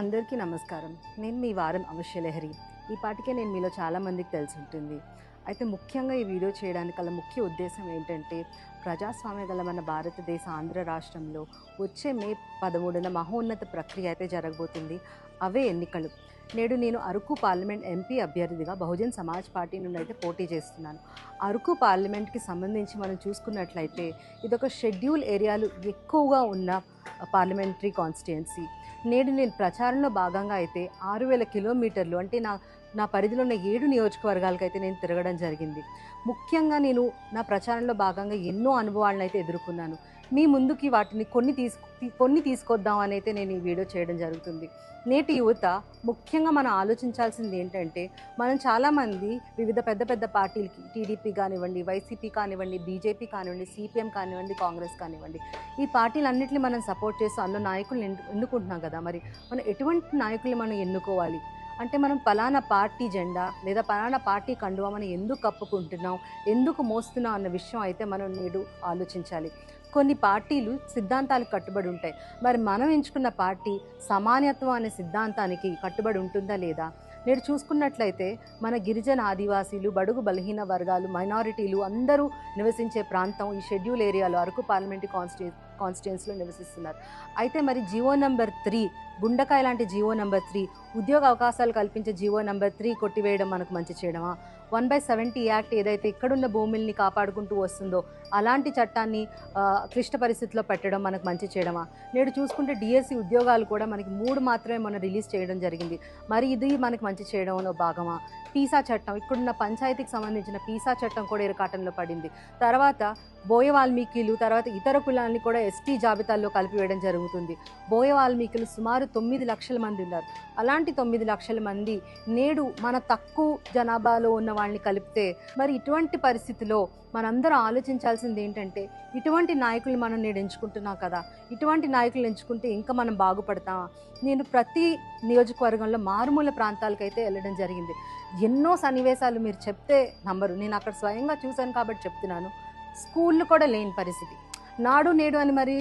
అందరికీ నమస్కారం. నేను మీ వారం అవశ్యలహరి ఈ పాటికే నేను మీలో చాలామందికి తెలిసి ఉంటుంది. అయితే ముఖ్యంగా ఈ వీడియో చేయడానికి గల ముఖ్య ఉద్దేశం ఏంటంటే ప్రజాస్వామ్య గల మన భారతదేశ ఆంధ్ర రాష్ట్రంలో వచ్చే మే పదమూడున మహోన్నత ప్రక్రియ అయితే జరగబోతుంది. అవే ఎన్నికలు. నేడు నేను అరకు పార్లమెంట్ ఎంపీ అభ్యర్థిగా బహుజన్ సమాజ్ పార్టీ నుండి అయితే పోటీ చేస్తున్నాను. అరకు పార్లమెంట్కి సంబంధించి మనం చూసుకున్నట్లయితే ఇదొక షెడ్యూల్ ఏరియాలు ఎక్కువగా ఉన్న పార్లమెంటరీ కాన్స్టిట్యుయెన్సీ. నేడు నేను ప్రచారంలో భాగంగా అయితే ఆరు వేల కిలోమీటర్లు అంటే నా నా పరిధిలో ఉన్న ఏడు నియోజకవర్గాలకు అయితే నేను తిరగడం జరిగింది. ముఖ్యంగా నేను నా ప్రచారంలో భాగంగా ఎన్నో అనుభవాలను అయితే ఎదుర్కొన్నాను. మీ ముందుకి వాటిని కొన్ని తీసుకు కొన్ని తీసుకొద్దాం అని అయితే నేను ఈ వీడియో చేయడం జరుగుతుంది. నేటి యువత ముఖ్యంగా మనం ఆలోచించాల్సింది ఏంటంటే మనం చాలామంది వివిధ పెద్ద పెద్ద పార్టీలకి టీడీపీ కానివ్వండి వైసీపీ కానివ్వండి బీజేపీ కానివ్వండి సిపిఎం కానివ్వండి కాంగ్రెస్ కానివ్వండి ఈ పార్టీలన్నింటినీ మనం సపోర్ట్ చేస్తూ అందులో నాయకులను ఎన్నుకుంటున్నాం కదా మరి. మనం ఎటువంటి నాయకుల్ని మనం ఎన్నుకోవాలి? అంటే మనం పలానా పార్టీ జెండా లేదా పలానా పార్టీ కండువా మనం ఎందుకు కప్పుకుంటున్నాం ఎందుకు మోస్తున్నాం అన్న విషయం అయితే మనం నేడు ఆలోచించాలి. కొన్ని పార్టీలు సిద్ధాంతాలకు కట్టుబడి ఉంటాయి. మరి మనం ఎంచుకున్న పార్టీ సమానత్వం అనే సిద్ధాంతానికి కట్టుబడి ఉంటుందా లేదా? నేడు చూసుకున్నట్లయితే మన గిరిజన ఆదివాసీలు బడుగు బలహీన వర్గాలు మైనారిటీలు అందరూ నివసించే ప్రాంతం ఈ షెడ్యూల్ ఏరియాలో అరకు పార్లమెంటు కాన్స్టి కాన్స్టిట్యున్సీలో నివసిస్తున్నారు. అయితే మరి జియో నెంబర్ త్రీ గుండకాయ లాంటి జియో నెంబర్ త్రీ ఉద్యోగ అవకాశాలు కల్పించే జియో నెంబర్ త్రీ కొట్టివేయడం మనకు మంచి చేయడమా? వన్ బై సెవెంటీ యాక్ట్ ఏదైతే ఇక్కడున్న భూముల్ని కాపాడుకుంటూ వస్తుందో అలాంటి చట్టాన్ని క్లిష్ట పరిస్థితిలో పెట్టడం మనకు మంచి చేయడమా? నేడు చూసుకుంటే డిఎస్సి ఉద్యోగాలు కూడా మనకి మూడు మాత్రమే మనం రిలీజ్ చేయడం జరిగింది. మరి ఇది మనకి మంచి చేయడంలో భాగమా? పీసా చట్టం ఇక్కడున్న పంచాయతీకి సంబంధించిన పీసా చట్టం కూడా ఇరకాటంలో పడింది. తర్వాత బోయ వాల్మీకిలు తర్వాత ఇతర కులాన్ని కూడా ఎస్టీ జాబితాల్లో కలిపివేయడం జరుగుతుంది. బోయ వాల్మీకులు సుమారు తొమ్మిది లక్షల మంది ఉన్నారు. అలాంటి తొమ్మిది లక్షల మంది నేడు మన తక్కువ జనాభాలో ఉన్న వాళ్ళని కలిపితే మరి ఇటువంటి పరిస్థితిలో మనందరం ఆలోచించాల్సింది ఏంటంటే ఇటువంటి నాయకులు మనం నేను ఎంచుకుంటున్నాం కదా. ఇటువంటి నాయకులు ఎంచుకుంటే ఇంకా మనం బాగుపడతామా? నేను ప్రతి నియోజకవర్గంలో మారుమూల ప్రాంతాలకైతే వెళ్ళడం జరిగింది. ఎన్నో సన్నివేశాలు మీరు చెప్తే నంబరు. నేను అక్కడ స్వయంగా చూశాను కాబట్టి చెప్తున్నాను. స్కూళ్ళు కూడా లేని పరిస్థితి. నాడు నేడు అని మరి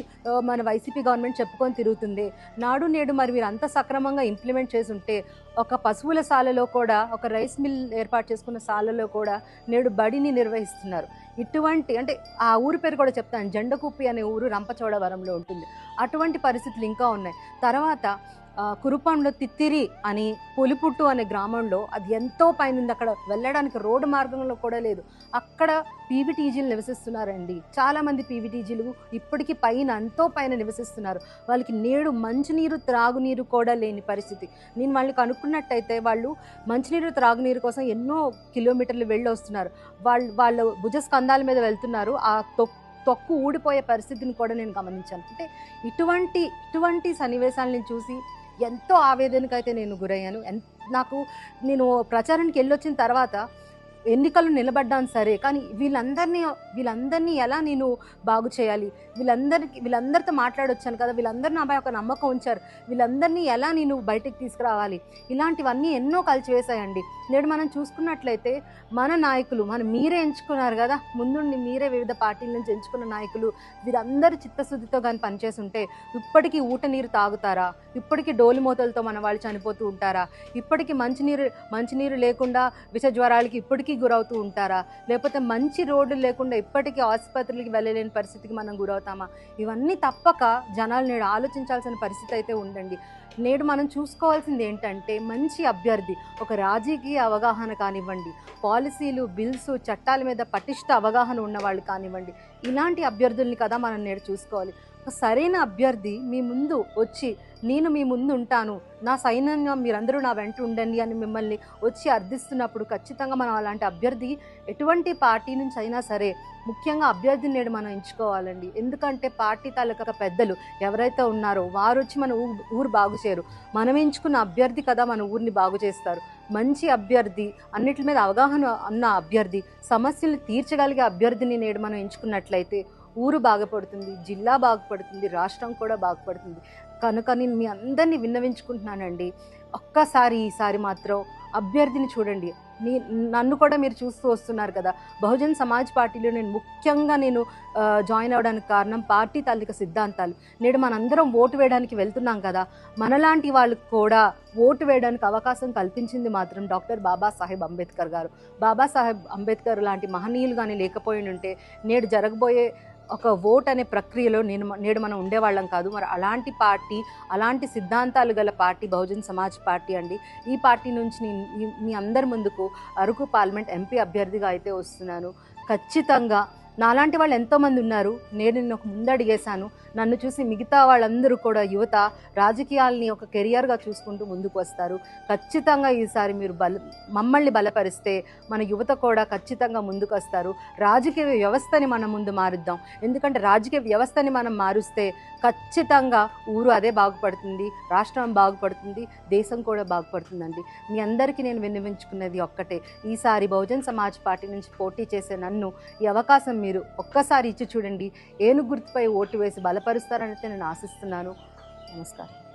మన వైసీపీ గవర్నమెంట్ చెప్పుకొని తిరుగుతుంది. నాడు నేడు మరి మీరు అంత సక్రమంగా ఇంప్లిమెంట్ చేసి ఉంటే ఒక పశువుల సాలలో కూడా ఒక రైస్ మిల్ ఏర్పాటు చేసుకున్న సాలలో కూడా నేడు బడిని నిర్వహిస్తున్నారు. ఇటువంటి అంటే ఆ ఊరు పేరు కూడా చెప్తాను. జెండకుప్పి అనే ఊరు రంపచోడవరంలో ఉంటుంది. అటువంటి పరిస్థితులు ఇంకా ఉన్నాయి. తర్వాత కురుపంలో తిత్తిరి అని పులిపుట్టు అనే గ్రామంలో అది ఎంతో పైన ఉంది అక్కడ వెళ్ళడానికి రోడ్డు మార్గంలో కూడా లేదు. అక్కడ పీవీటీజీలు నివసిస్తున్నారండి. చాలామంది పీవీటీజీలు ఇప్పటికీ పైన ఎంతో పైన నివసిస్తున్నారు. వాళ్ళకి నేడు మంచినీరు త్రాగునీరు కూడా లేని పరిస్థితి. నేను వాళ్ళని కనుక్కున్నట్టయితే వాళ్ళు మంచినీరు త్రాగునీరు కోసం ఎన్నో కిలోమీటర్లు వెళ్ళి వస్తున్నారు. వాళ్ళు వాళ్ళు భుజస్కంధాల మీద వెళ్తున్నారు. ఆ తొక్కు తొక్కు ఊడిపోయే పరిస్థితిని కూడా నేను గమనించాను. అంటే ఇటువంటి ఇటువంటి సన్నివేశాలను చూసి ఎంతో ఆవేదనకైతే నేను గురయ్యాను. ఎన్ నాకు నేను ప్రచారానికి వెళ్ళొచ్చిన తర్వాత ఎన్నికలు నిలబడ్డాను సరే కానీ వీళ్ళందరినీ వీళ్ళందరినీ ఎలా నేను బాగు చేయాలి? వీళ్ళందరికి వీళ్ళందరితో మాట్లాడొచ్చాను కదా వీళ్ళందరూ నాపై ఒక నమ్మకం ఉంచారు. వీళ్ళందరినీ ఎలా నేను బయటికి తీసుకురావాలి? ఇలాంటివన్నీ ఎన్నో కలిసివేశాయండి నేడు మనం చూసుకున్నట్లయితే మన నాయకులు మనం మీరే ఎంచుకున్నారు కదా ముందుండి మీరే వివిధ పార్టీల నుంచి ఎంచుకున్న నాయకులు వీరందరూ చిత్తశుద్ధితో కానీ పనిచేస్తుంటే ఇప్పటికీ ఊట నీరు తాగుతారా? ఇప్పటికీ డోలు మూతలతో మన వాళ్ళు చనిపోతూ ఉంటారా? ఇప్పటికీ మంచినీరు మంచినీరు లేకుండా విష జ్వరాలకి ఇప్పటికీ గురవుతూ ఉంటారా? లేకపోతే మంచి రోడ్లు లేకుండా ఇప్పటికీ ఆసుపత్రులకి వెళ్ళలేని పరిస్థితికి మనం గురవుతామా? ఇవన్నీ తప్పక జనాలు నేడు ఆలోచించాల్సిన పరిస్థితి అయితే ఉండండి నేడు మనం చూసుకోవాల్సింది ఏంటంటే మంచి అభ్యర్థి ఒక రాజకీయ అవగాహన కానివ్వండి పాలసీలు బిల్స్ చట్టాల మీద పటిష్ట అవగాహన ఉన్నవాళ్ళు కానివ్వండి ఇలాంటి అభ్యర్థుల్ని కదా మనం నేడు చూసుకోవాలి. సరైన అభ్యర్థి మీ ముందు వచ్చి నేను మీ ముందు ఉంటాను నా సైన్యంగా మీరందరూ నా వెంట ఉండండి అని మిమ్మల్ని వచ్చి అర్థిస్తున్నప్పుడు ఖచ్చితంగా మనం అలాంటి అభ్యర్థి ఎటువంటి పార్టీ నుంచి అయినా సరే ముఖ్యంగా అభ్యర్థిని నేడు మనం ఎంచుకోవాలండి. ఎందుకంటే పార్టీ తాలూకా పెద్దలు ఎవరైతే ఉన్నారో వారు వచ్చి మన ఊ ఊరు బాగు చేయరు. మనం ఎంచుకున్న అభ్యర్థి కదా మన ఊరిని బాగు చేస్తారు. మంచి అభ్యర్థి అన్నిటి మీద అవగాహన ఉన్న అభ్యర్థి సమస్యలు తీర్చగలిగే అభ్యర్థిని నేడు మనం ఎంచుకున్నట్లయితే ఊరు బాగుపడుతుంది జిల్లా బాగుపడుతుంది రాష్ట్రం కూడా బాగుపడుతుంది. కనుక నేను మీ అందరినీ విన్నవించుకుంటున్నానండి. ఒక్కసారి ఈసారి మాత్రం అభ్యర్థిని చూడండి. నీ నన్ను కూడా మీరు చూస్తూ వస్తున్నారు కదా. బహుజన్ సమాజ్ పార్టీలో నేను ముఖ్యంగా నేను జాయిన్ అవ్వడానికి కారణం పార్టీ తాలిక సిద్ధాంతాలు. నేడు మనందరం ఓటు వేయడానికి వెళ్తున్నాం కదా. మనలాంటి వాళ్ళకు కూడా ఓటు వేయడానికి అవకాశం కల్పించింది మాత్రం డాక్టర్ బాబాసాహెబ్ అంబేద్కర్ గారు. బాబాసాహెబ్ అంబేద్కర్ లాంటి మహనీయులు కానీ లేకపోయి ఉంటే నేడు జరగబోయే ఒక ఓట్ అనే ప్రక్రియలో నేను నేడు మనం ఉండేవాళ్ళం కాదు. మరి అలాంటి పార్టీ అలాంటి సిద్ధాంతాలు గల పార్టీ బహుజన్ సమాజ్ పార్టీ అండి. ఈ పార్టీ నుంచి మీ అందరి ముందుకు అరకు పార్లమెంట్ ఎంపీ అభ్యర్థిగా అయితే వస్తున్నాను. ఖచ్చితంగా నాలాంటి వాళ్ళు ఎంతోమంది ఉన్నారు. నేను నిన్న ఒక ముందడిగేశాను నన్ను చూసి మిగతా వాళ్ళందరూ కూడా యువత రాజకీయాల్ని ఒక కెరియర్గా చూసుకుంటూ ముందుకు వస్తారు. ఖచ్చితంగా ఈసారి మీరు బల మమ్మల్ని బలపరిస్తే మన యువత కూడా ఖచ్చితంగా ముందుకు వస్తారు. రాజకీయ వ్యవస్థని మనం ముందు మారుద్దాం. ఎందుకంటే రాజకీయ వ్యవస్థని మనం మారుస్తే ఖచ్చితంగా ఊరు అదే బాగుపడుతుంది రాష్ట్రం బాగుపడుతుంది దేశం కూడా బాగుపడుతుందండి. మీ అందరికీ నేను విన్నవించుకున్నది ఒక్కటే. ఈసారి బహుజన్ సమాజ్ పార్టీ నుంచి పోటీ చేసే నన్ను ఈ అవకాశం మీరు ఒక్కసారి ఇచ్చి చూడండి. ఏనుగు గుర్తుపై ఓటు వేసి బలపరుస్తారని నేను ఆశిస్తున్నాను. నమస్కారం.